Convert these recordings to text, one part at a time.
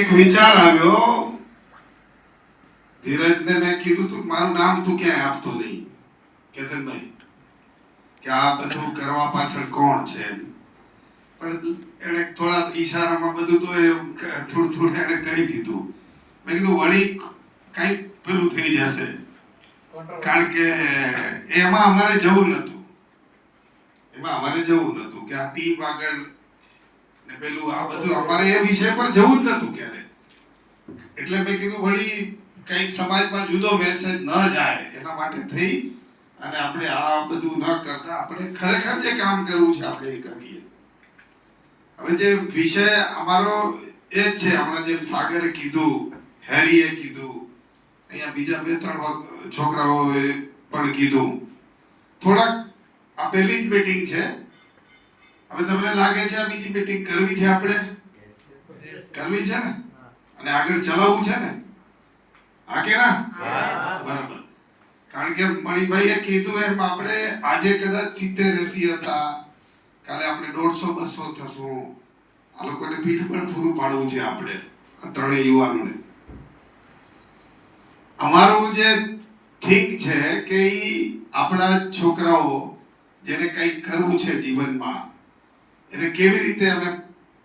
એક વિચાર આવ્યો. ધીરજને મેં કીધું તું મારું નામ તું ક્યાંય આપતો નહીં. કેતનભાઈ કે આ બધું કરવા પાછળ કોણ છે એમ. પણ એણે થોડા ઈશારામાં બધું તો એ થોડું થોડું એણે કહી દીધું. મેં કીધું વળી કઈ પેલું થઈ જશે. કારણ કે એમાં અમારે જવું નતું. એમાં અમારે જવું નતું કે આ ટીમ આગળ ને પેલું આ બધું અમારે એ વિષય પર જવું જ નતું ક્યારે. એટલે મેં કીધું, વળી કંઈક સમાજમાં જુદો મેસેજ ન જાય એના માટે થઈ અને આપણે આ બધું ન કરતા આપણે ખરેખર જે કામ કરવું છે આપણે એ કરીએ. હવે જે વિષય અમારો એ જ છે, હમણાં જેમ સાગરે કીધું, હેરીએ કીધું, અહીંયા બીજા બે ત્રણ છોકરાઓએ પણ કીધું. થોડાક, આ પહેલી જ મીટિંગ છે હવે તમને લાગે છે આ બીજી મીટિંગ કરવી છે આપણે? કરવી છે ને? અને આગળ ચલાવવું છે ને? હા કે ના? બરાબર. કારણ કે મણિભાઈએ કીધું એમ આપણે આજે કદાચ સિત્તેર એસી હતા. કાલે આપણે દોઢસો બસો થશું. આ લોકોને પીઠ પણ પૂરું પાડવું છે આપણે આ ત્રણેય યુવાનોને. અમારું જે થિંક છે કે ઈ આપણા છોકરાઓ જેને કંઈક કરવું છે જીવનમાં એને કેવી રીતે અમે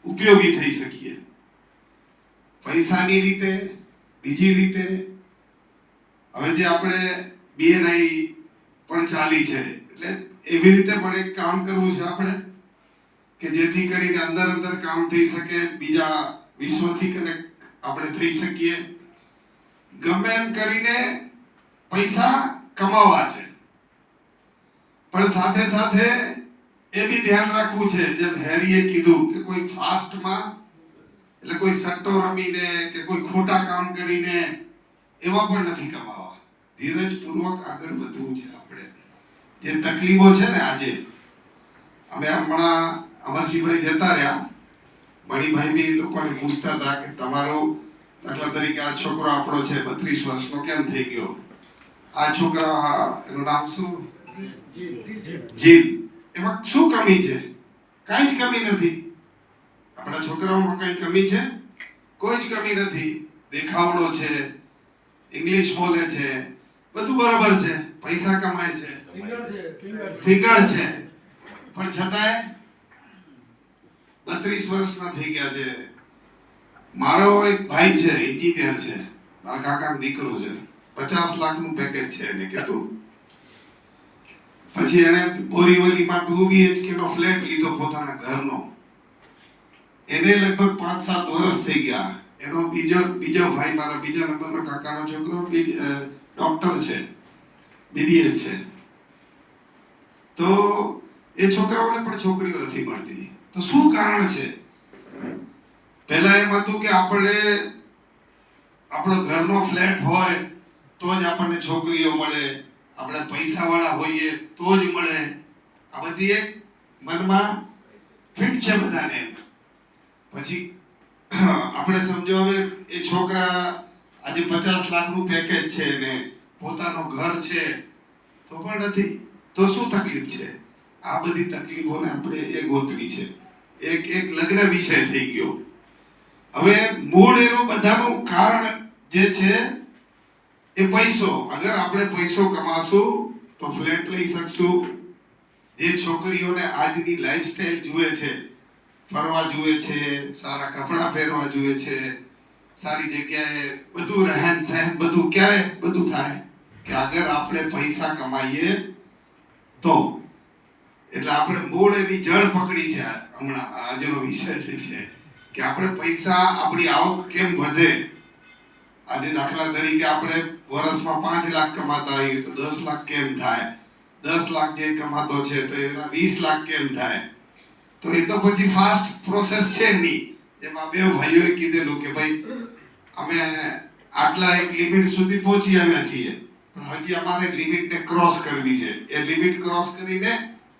ઉપયોગી થઈ શકીએ? પૈસાની રીતે, બીજી રીતે? હવે જે આપણે બીએનઆઈ પણ ચાલી છે, એટલે એવી રીતે પણ એક કામ કરવું છે આપણે, કે જેથી કરીને અંદર અંદર કામ થઈ શકે, બીજા વિશ્વથી કનેક્ટ આપણે થઈ શકીએ. ગમે એમ કરીને પૈસા કમાવા છે. પણ સાથે સાથે એ બી ધ્યાન રાખવું છે. જેમ હેરીએ કીધું કે કોઈ ફાસ્ટમાં એટલે કોઈ સટ્ટો રમીને કે કોઈ ખોટા કામ કરીને એવા પણ નથી કમાવા. ધીરજપૂર્વક આગળ વધવું છે આપણે. જે તકલીફો છે ને આજે અમે હમણાં અમરસિંહભાઈ જતા રહ્યા. મણિભાઈ બી લોકોને પૂછતા હતા કે તમારો દાખલા તરીકે આ છોકરો આપણો છે બત્રીસ વર્ષનો કેમ થઈ ગયો? આ છોકરા એનું નામ શું? જીલ. એમાં શું કમી છે? કાંઈ જ કમી નથી. આપણા છોકરાઓમાં કઈ કમી છે? કોઈ જ કમી નથી. દેખાવડો છે ઇંગ્લિશ બોલે છે બધું બરાબર છે. પૈસા કમાય છે. સિંગર છે પણ છતાંય બત્રીસ વર્ષના થઈ ગયા છે. મારો એક ભાઈ છે એન્જિનિયર છે. મારા કાકાનો દીકરો છે. પચાસ લાખનું પેકેજ છે એને કેટલું પછી એને બોરીવલીમાં ટુ બીએચકે નો ફ્લેટ લીધો પોતાના ઘરનો. એને લગભગ પાંચ સાત વર્ષ થઈ ગયા. એનો બીજો બીજો ભાઈ, મારા બીજા નંબરનો કાકાનો છોકરો ડોક્ટર છે બીબીએસ છે. તો એ છોકરાઓને પણ છોકરીઓ નથી મળતી. તો શું કારણ છે? પહેલા એમ હતું કે આપણે, આપણો ઘરનો ફ્લેટ હોય તો જ આપણને છોકરીઓ મળે. આપણે પૈસાવાળા હોઈએ તો જ મળે. આ બધી એક મનમાં ફિટ છે બધાને. પછી આપણે સમજો હવે એ છોકરા આજે પચાસ લાખનું પેકેજ છે ને પોતાનો ઘર છે, તો પણ નથી. તો શું તકલીફ છે? આ બધી તકલીફોને આપણે એ ગોતવી છે. એક એક લગ્ન વિષય થઈ ગયો. હવે મૂળ એનું બધાનું કારણ જે છે એ પૈસો. અગર આપણે પૈસો કમાશું, તો ફ્લેટ લઈ શકશું. જે છોકરીઓને આજની લાઈફસ્ટાઈલ જુએ છે, ફરવા જુએ છે, સારા કપડાં પહેરવા જુએ છે, સારી જગ્યાએ બધું રહેન સહેન બધું ક્યારે બધું થાય? કે અગર આપણે પૈસા કમાઈએ, તો. એટલે આપણે મૂળ એની જળ પકડી છે હમણાં, આજનો વિષય છે, કે આપણે પૈસા આપણી આવક કેમ વધે? આજે દાખલા તરીકે આપણે વર્ષમાં પાંચ લાખ કમાતા હોઈએ તો દસ લાખ કેમ થાય? દસ લાખ જે કમાતો છે તો એના વીસ લાખ કેમ થાય? તો એ તો પછી ફાસ્ટ પ્રોસેસ છે નહીં. એમાં બે ભાઈઓએ કીધેલું કે ભાઈ, અમે આટલા એક લિમિટ સુધી પહોંચી આવ્યા છીએ. પણ હજી અમારે લિમિટને ક્રોસ કરવી છે. એ લિમિટ ક્રોસ કરીને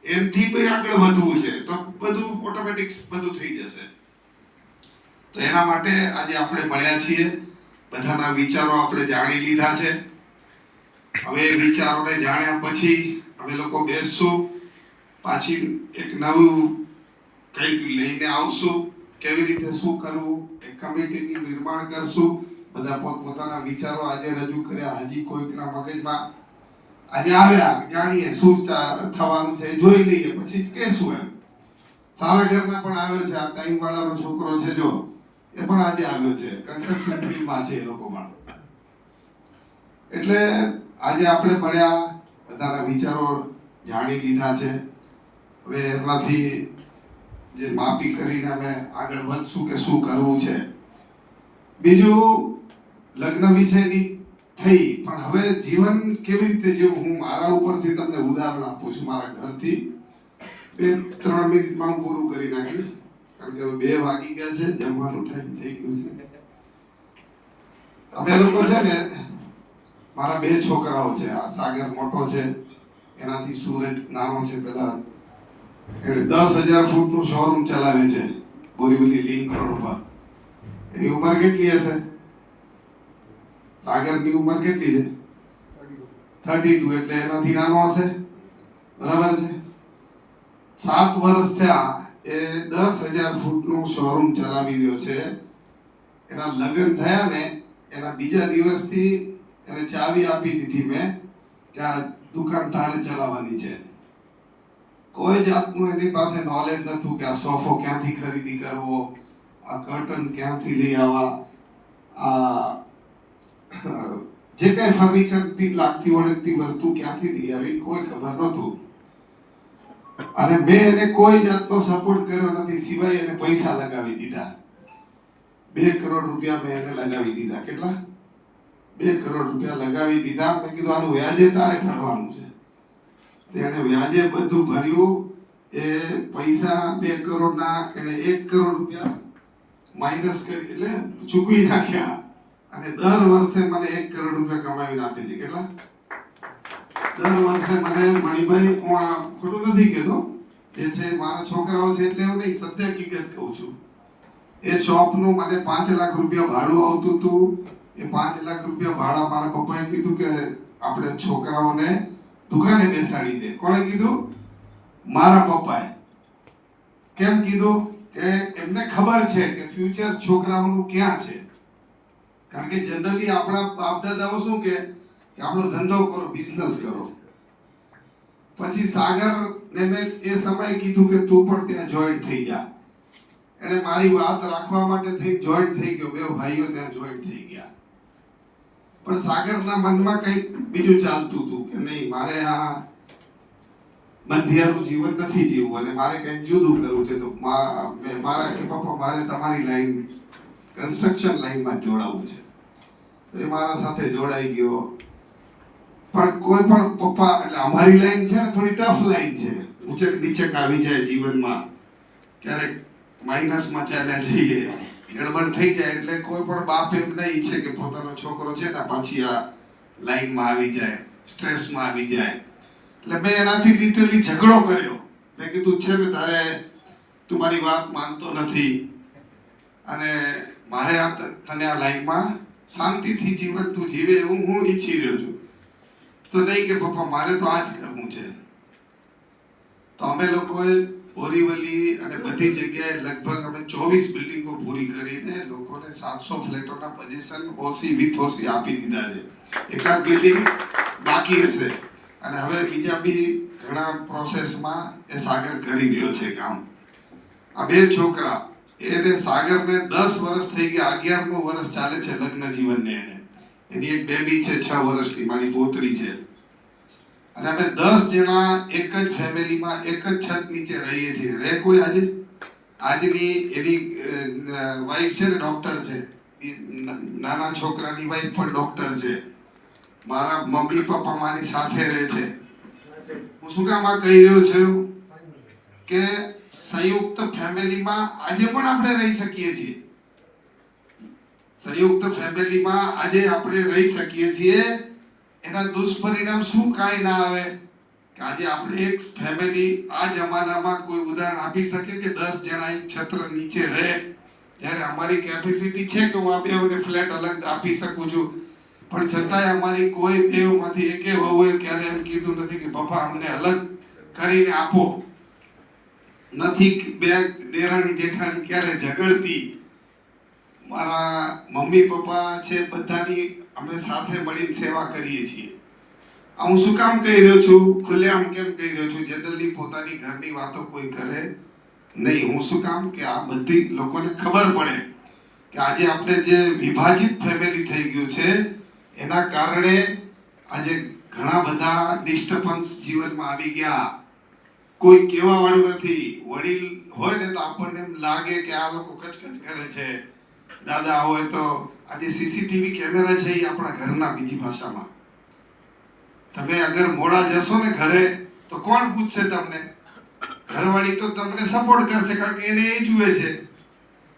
એમથી ભાઈ આગળ વધવું છે. તો બધું ઓટોમેટિક બધું થઈ જશે. તો એના માટે આજે આપણે મળ્યા છીએ. બધાના વિચારો આપણે જાણી લીધા છે. હવે વિચારોને જાણ્યા પછી અમે લોકો બેસશું, પાછી એક નવું કંઈક લઈને આવશું, કેવી રીતે શું કરવું એ કમિટીનું નિર્માણ કરશું. બધા પોતપોતાના વિચારો આજે રજૂ કર્યા. હજી કોઈકના મગજમાં આજે આવ્યા, જાણીએ શું થવાનું છે, જોઈ લઈએ, પછી કહેશું એમ. સારા ઘરના પણ આવ્યો છે, આ ટાઈમ વાળાનો છોકરો છે જો. એ પણ આજે આવ્યો છે. કન્સ્ટ્રક્શન ફિલ્ડમાં છે એ લોકો પણ. એટલે આજે આપણે મળ્યા બધાના વિચારો જાણી લીધા છે. હવે એમાંથી જે માપી કરીને અમે આગળ વધશું કે શું કરવું છે. બીજું, લગ્ન વિશેની થઈ, પણ હવે જીવન કેવી રીતે જીવું, હું મારા ઉપરથી તમને ઉદાહરણ આપું છું, મારા ઘરથી. બે ત્રણ મિનિટમાં હું પૂરું કરી નાખીશ. કારણ કે બે વાગી ગયા છે જમવાનો ટાઈમ થઈ ગયો છે. અમે લોકો છે ને, મારા બે છોકરાઓ છે, આ સાગર મોટો છે, એનાથી સુરજ નાનો છે પેલા એટલે દસ હજાર ફૂટનું શોરૂમ ચલાવે છે, બોરીવલી લિંક રોડ ઉપર. એની ઉંમર કેટલી હશે? સાગરની ઉંમર કેટલી છે? થર્ટી ટુ, એટલે એનાથી નાનો હશે. બરાબર છે? સાત વર્ષ થયા એ દસ હજાર ફૂટનું શોરૂમ ચલાવી રહ્યો છે. એના લગ્ન થયા ને, એના બીજા દિવસથી એને ચાવી આપી દીધી મેં કે આ દુકાન તારે ચલાવવાની છે. કોઈ જાતનું એની પાસે નોલેજ નતું કે આ સોફો ક્યાંથી ખરીદી કરવો, આ કર્ટન ક્યાંથી લઈ આવવા, આ જે કાંઈ ફર્નિચરથી લાગતી ઓળખતી વસ્તુ ક્યાંથી લઈ આવી કોઈ ખબર નહોતું. અને મેં એને કોઈ જાતનો સપોર્ટ કર્યો નથી, સિવાય એને પૈસા લગાવી દીધા. બે કરોડ રૂપિયા મેં એને લગાવી દીધા. કેટલા? બે કરોડ રૂપિયા લગાવી દીધા. મેં કીધું, આનું વ્યાજે તારે ભરવાનું છે. તેણે વ્યાજે બધું ભર્યું. એ પૈસા બે કરોડના એને એક કરોડ રૂપિયા માઇનસ કરી, એટલે ચૂકવી નાખ્યા. અને દર વર્ષે મને એક કરોડ રૂપિયા કમાવીને આપી હતી કેટલા? દર વર્ષે મને મણિભાઈ હું આ ખોટું નથી કહેતો. એ છે, મારા છોકરાઓ છે એટલે હું નહીં, સત્ય હકીકત કહું છું. એ શોપનું મને પાંચ લાખ રૂપિયા ભાડું આવતું હતું. એ પાંચ લાખ રૂપિયા ભાડા મારા પપ્પાએ કીધું કે આપણે છોકરાઓને દુકાને બેસાડી દે. કોણે કીધું? મારા પપ્પાએ. કેમ કીધું? કે એમને ખબર છે કે ફ્યુચર છોકરાઓનું ક્યાં છે? કારણ કે જનરલી આપણા બાપ દાદાઓ શું કે કે આપણો ધંધો કરો બિઝનેસ કરો. પછી સાગર ને મેં એ સમયે કીધું કે તું પણ ત્યાં જોઈન્ટ થઈ જા. એને મારી વાત રાખવા માટે થઈ જોઈન્ટ થઈ ગયો. બે ભાઈઓ ત્યાં જોઈન્ટ થઈ ગયા. પણ સાગરના મનમાં કંઈક બીજું ચાલતું હતું કે નહીં, મારે આ બંધિયારું જીવન નથી જીવવું અને મારે કંઈક જુદું કરવું છે. તો મારા કે પપ્પા, મારે તમારી લાઈન કન્સ્ટ્રક્શન લાઈનમાં જોડાવવું છે. તો એ મારા સાથે જોડાઈ ગયો. પણ કોઈ પણ પપ્પા, એટલે અમારી લાઈન છે ને થોડી ટફ લાઈન છે. ઉચક નીચક આવી જાય જીવનમાં. ક્યારેક માઇનસમાં ચાલ્યા જઈએ. ગડબડ થઈ જાય એટલે કોઈ પણ બાપ એમ નહીં ઈચ્છે કે પોતાનો છોકરો છે ને પાછી આ લાઈનમાં આવી જાય સ્ટ્રેસમાં આવી જાય. એટલે મેં એનાથી લિટરલી ઝઘડો કર્યો. મેં કીધું, છે ને, તારે તું મારી વાત માનતો નથી. અને મારે આ તને આ લાઈનમાં શાંતિથી જીવન તું જીવે એવું હું ઈચ્છી રહ્યો છું. તો નહીં કે પપ્પા મારે તો આ જ કરવું છે. તો અમે લોકોએ બોરીવલી અને બધી જગ્યાએ લગભગ અમે ચોવીસ બિલ્ડિંગો પૂરી કરીને લોકોને સાતસો ફ્લેટોના પોઝિશન ઓસી, વિથ ઓસી આપી દીધા છે. એકાદ બિલ્ડિંગ બાકી હશે. અને હવે બીજા બી ઘણા પ્રોસેસમાં એ સાગર કરી રહ્યો છે કામ. આ બે છોકરા, એને સાગરને દસ વર્ષ થઈ ગયા, અગિયારમું વર્ષ ચાલે છે લગ્ન જીવનને એને. એની એક બેબી છે, છ વર્ષની, મારી પોતરી છે. અને અમે દસ જણા એક જ ફેમિલીમાં, એક જ છત નીચે રહીએ છીએ. રે કોઈ આજે, આજની એની વાઈફ છે ને ડોક્ટર છે. નાના છોકરાની વાઈફ પણ ડોક્ટર છે. મારા મમ્મી, પપ્પા મારી સાથે રહે છે. હું શું કામ આ કહી રહ્યો છું? કે સંયુક્ત ફેમિલીમાં આજે પણ આપણે રહી શકીએ છીએ. સંયુક્ત ફેમિલીમાં આજે આપણે રહી શકીએ છીએ. એના દુષ્પરિણામ શું કાંઈ ના આવે? કે આજે આપણે એક ફેમિલી આ જમાનામાં કોઈ ઉદાહરણ આપી શકે કે દસ જણા એક છત્ર નીચે રહે? ત્યારે અમારી કેપેસિટી છે કે હું આ બેવને ફ્લેટ અલગ આપી શકું છું. પણ છતાંય અમારી કોઈ બેવમાંથી એકે વહુએ ક્યારે એમ કીધું નથી કે પપ્પા, અમને અલગ કરીને આપો. નથી બે દેરાણી જેઠાણી ક્યારે ઝઘડતી? મારા મમ્મી, પપ્પા છે બધાની અમે સાથે મળીને સેવા કરીએ છીએ. આ હું શું કામ કહી રહ્યો છું? ખુલ્લેઆમ કેમ કહી રહ્યો છું? જનરલી પોતાની ઘરની વાતો કોઈ કરે નહીં. હું શું કામ? કે આ બધી લોકોને ખબર પડે કે આજે આપણે જે વિભાજિત ફેમિલી થઈ ગયું છે, એના કારણે આજે ઘણા બધા ડિસ્ટર્બન્સ જીવનમાં આવી ગયા. કોઈ કહેવા વાળું નથી. વડીલ હોય ને તો આપણને એમ લાગે કે આ લોકો કચકચ કરે છે. દાદા, હોય તો આજે સીસીટીવી કેમેરા છે એ આપણા ઘરના બીજી ભાષામાં. તમે અગર મોડા જશો ને ઘરે, તો કોણ પૂછશે તમને? ઘરવાળી તો તમને સપોર્ટ કરશે, કારણ કે એને એ જુએ છે.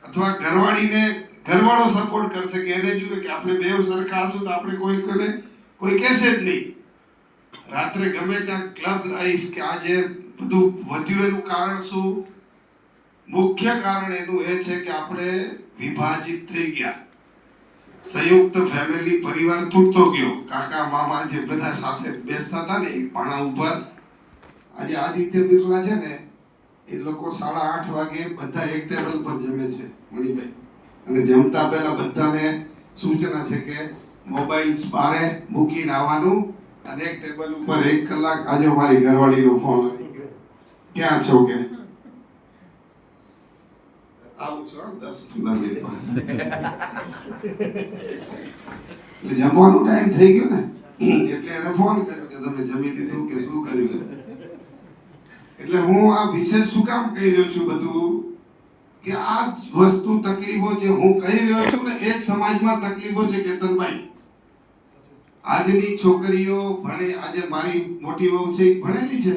અથવા ઘરવાળીને ઘરવાળો સપોર્ટ કરશે કે એને જુએ કે આપણે બે સરખા હશું તો આપણે કોઈ કોઈને, કોઈ કહેશે જ નહીં. રાત્રે ગમે ત્યાં ક્લબ લાઈફ કે આજે બધું વધ્યું એનું કારણ શું? મુખ્ય કારણ એનું એ છે કે આપણે વિભાજિત થઈ ગયા. સંયુક્ત ફેમિલી પરિવાર તૂટતો ગયો. કાકા, મામા જે બધા સાથે બેસતા હતા ને એક પાણા ઉપર. આજે આદિત્ય બિરલા છે ને, એ લોકો સાડા આઠ વાગે બધા એક ટેબલ પર જમે છે મણિભાઈ અને જમતા પહેલા બધાને સૂચના છે કે મોબાઈલ બારે મૂકીને આવવાનું અને એક ટેબલ ઉપર એક કલાક આજે મારી ઘરવાળીનો ફોન આવી ક્યાં છો કે? આવું જમવાનો ટાઈમ થઈ ગયો ને, એટલે એને ફોન કર્યો કે તમે જમી લીધું કે શું કર્યું એટલે હું આ વિશેષ શું કામ કહી રહ્યો છું બધું? કે આ વસ્તુ તકલીફો જે હું કહી રહ્યો છું ને, એ જ સમાજમાં તકલીફો છે, કેતનભાઈ. આજની છોકરીઓ ભણે, આજે મારી મોટી વહુ છે, ભણેલી છે.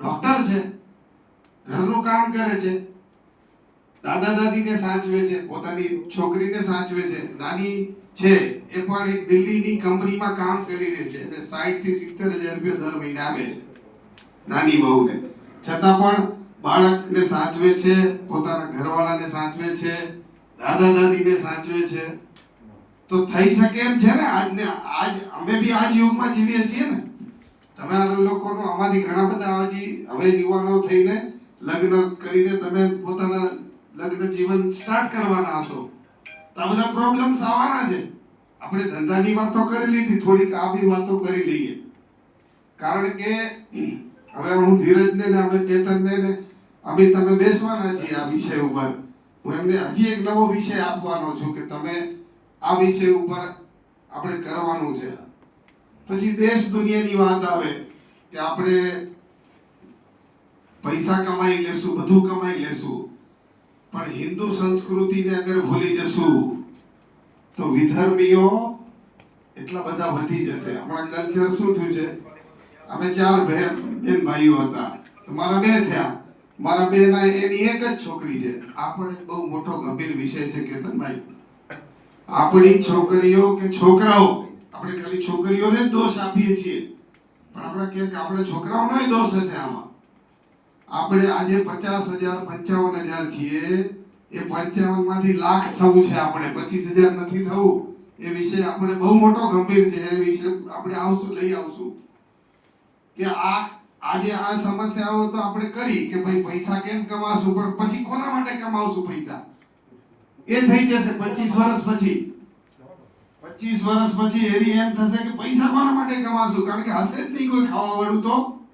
ડોક્ટર છે. ઘરનું કામ કરે છે. દાદા દાદીને સાચવે છે, પોતાની છોકરીને સાચવે છે. નાની છે, એ પણ એક દિલ્હીની કંપનીમાં કામ કરી રહી છે અને 60 થી 70 હજાર રૂપિયા દર મહિને આવે છે, નાની વહુને છતાં પણ બાળકને સાચવે છે, પોતાના ઘરવાળાને સાચવે છે, દાદા દાદીને સાચવે છે. તો થઈ શકે એમ છે ને આજને, આજ, અમે બી આજ યુગમાં જીવીએ છીએ ને. તમે લોકોનો આમાંથી ઘણા બધા હજી હવે યુવાનો થઈને લગ્ન કરીને તમે પોતાના લગ્ન જીવન સ્ટાર્ટ કરવાના હશો. તો આ બધા પ્રોબ્લેમ્સ આવવાના છે. આપણે ધંધાની વાતો કરી લીધી, થોડીક આ બી વાતો કરી લઈએ. કારણ કે, હવે હું ધીરજને ને અમે ચેતનને ને, અમે તમે બેસવાના છીએ આ વિષય ઉપર. હું એમને હજી એક નવો વિષય આપવાનો છું કે તમે આ વિષય ઉપર આપણે કરવાનું છે. પછી દેશ દુનિયાની વાત આવે કે આપણે પૈસા કમાઈ લેશું, બધું કમાઈ લેશું. પણ હિન્દુ સંસ્કૃતિને અગર ભૂલી જશું, તો વિધર્મીઓ એટલા બધા વધી જશે. હમણાં કલ્ચર શું થયું છે? અમે ચાર બહેન બેન ભાઈઓ હતા. મારા બે થયા. મારા બે ના એની એક જ છોકરી છે. આ પણ બહુ મોટો ગંભીર વિષય છે, કેતનભાઈ. આપણી છોકરીઓ કે છોકરાઓ, આપણે ખાલી છોકરીઓને જ દોષ આપીએ છીએ. પણ આપણે કે આપણે છોકરાઓનો દોષ હશે આમાં. આપણે આજે પચાસ હજાર, પંચાવન હજાર છીએ. એ પંચાવનમાંથી લાખ થવું છે આપણે. પચીસ હજાર નથી થવું. એ વિષય આપણે બહુ મોટો ગંભીર છે. એ વિષય આપણે આવશું, લઈ આવશું. કે આ, આજે આ સમસ્યાઓ તો આપણે કરી કે ભાઈ પૈસા કેમ કમાશું? પણ પછી કોના માટે કમાવશું પૈસા? એ થઈ જશે પચીસ વર્ષ પછી. પચીસ વર્ષ પછી એવી એમ થશે કે પૈસા કોના માટે કમાશું? કારણ કે હશે જ નહીં કોઈ ખાવા વાળું તો.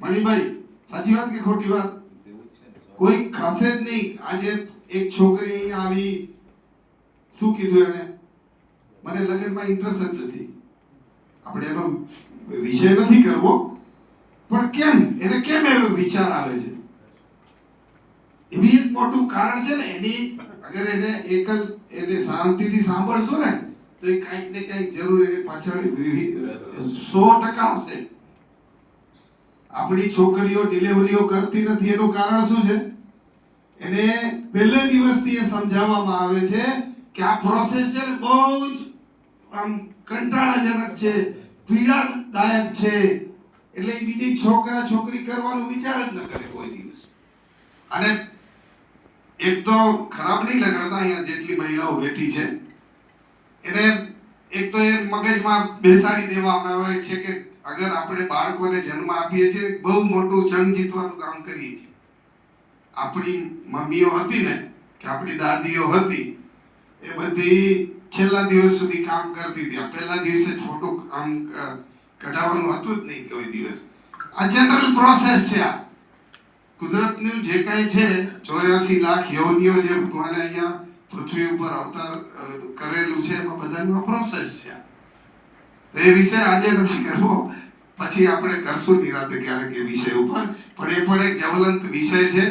મણિભાઈ સાચી વાત કે ખોટી વાત? કોઈ ખાસે જ નહીં. આજે એક છોકરી અહીંયા આવી, શું કીધું એને? મને લગ્નમાં ઇન્ટરેસ્ટ જ નથી. આપણે એનો વિષય નથી કરવો. પણ કેમ? એને કેમ એવો વિચાર આવે છે? એવી એક મોટું કારણ છે ને, એની અગર એને એકલ એને શાંતિથી સાંભળશો ને, તો એ કાંઈક ને કાંઈક જરૂર એની પાછળ સો ટકા હશે. આપણી છોકરીઓ ડિલિવરીઓ કરતી નથી. એનું કારણ શું છે? એને પહેલે દિવસથી એ સમજાવવામાં આવે છે કે આ પ્રોસેસ છે બહુ જ, આમ કંટાળાજનક છે, પીડાદાયક છે. એટલે એ બીજી છોકરા છોકરી કરવાનો વિચાર જ ન કરે કોઈ દિવસ. અને એક તો ખરાબ નહીં લગાડતા, અહીંયા જેટલી મહિલાઓ બેઠી છે. એને એક તો એ મગજમાં બેસાડી દેવામાં આવે છે કે અગર આપણે બાળકોને જન્મ આપીએ છીએ, બહુ મોટું જંગ જીતવાનું કામ કરીએ છીએ. આપણી મમ્મીઓ હતી ને, કે આપણી દાદીઓ હતી, એ બધી છેલ્લા દિવસ સુધી કામ કરતી હતી. આ પહેલા દિવસે ફોટો આમ કઢાવવાનું હતું જ નહીં કોઈ દિવસ. આ જનરલ પ્રોસેસ છે આ. કુદરતનું જે કાંઈ છે, ચોર્યાસી લાખ યોનીઓ જે ભગવાને અહીંયા પૃથ્વી ઉપર અવતાર કરેલું છે, એમાં બધાનું આ પ્રોસેસ છે તો એ વિષય આજે નથી કરવો. પછી આપણે કરશું નિરાતે ક્યારેક એ વિષય ઉપર. પણ એ પણ એક જ્વલંત વિષય છે.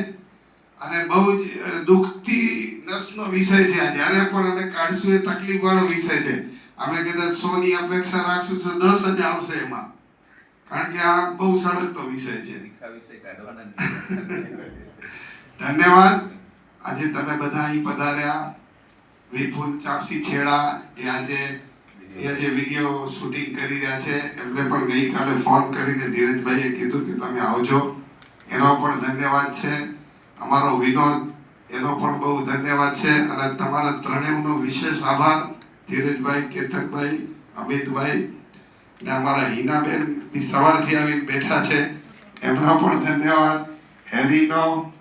અને બહુ જ દુઃખથી નસનો વિષય છે. આ જ્યારે પણ અમે કાઢશું એ તકલીફ વાળો વિષય છે. અમે કદાચ સો ની અપેક્ષા રાખશું તો દસ જ આવશે એમાં. કારણ કે આ બહુ સળગતો વિષય છે. ધન્યવાદ. આજે તમે બધા અહીં પધાર્યા. વિપુલ ચાપસી છેડા એ આજે એ જે વીડિયો શૂટિંગ કરી રહ્યા છે, એમને પણ ગઈકાલે ફોન કરીને ધીરજભાઈએ કીધું કે તમે આવજો. એનો પણ ધન્યવાદ છે. અમારો વિનોદ, એનો પણ બહુ ધન્યવાદ છે. અને તમારા ત્રણેયનો વિશેષ આભાર, ધીરજભાઈ કેતકભાઈ અમિતભાઈ ને અમારા હિનાબેન સવારથી આવીને બેઠા છે. એમનો પણ ધન્યવાદ. હેરીનો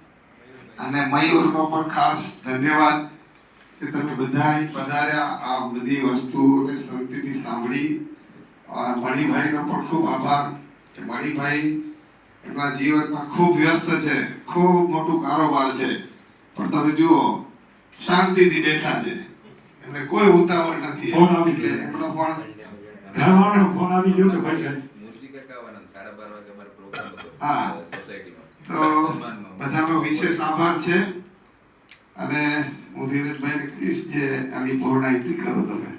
અને મયુરનો પણ ખાસ ધન્યવાદ. કે તમે બધા પધાર્યા. આ બધી વસ્તુઓને શાંતિથી સાંભળી. મણિભાઈનો પણ ખૂબ આભાર કે મણિભાઈ એમના જીવનમાં ખૂબ વ્યસ્ત છે ખૂબ મોટું કારોબાર છે. પણ તમે જુઓ શાંતિથી બેઠા છે. એમને કોઈ ઉતાવળ નથી. ફોન આવી ગયો. એમનો પણ ઘરવાળાનો ફોન આવી ગયો કે ભાઈ હા. તો બધાનો વિશેષ આભાર છે. અને હું ધીરજભાઈને કહીશ જે આની પૂર્ણાહિતી કરો તમે.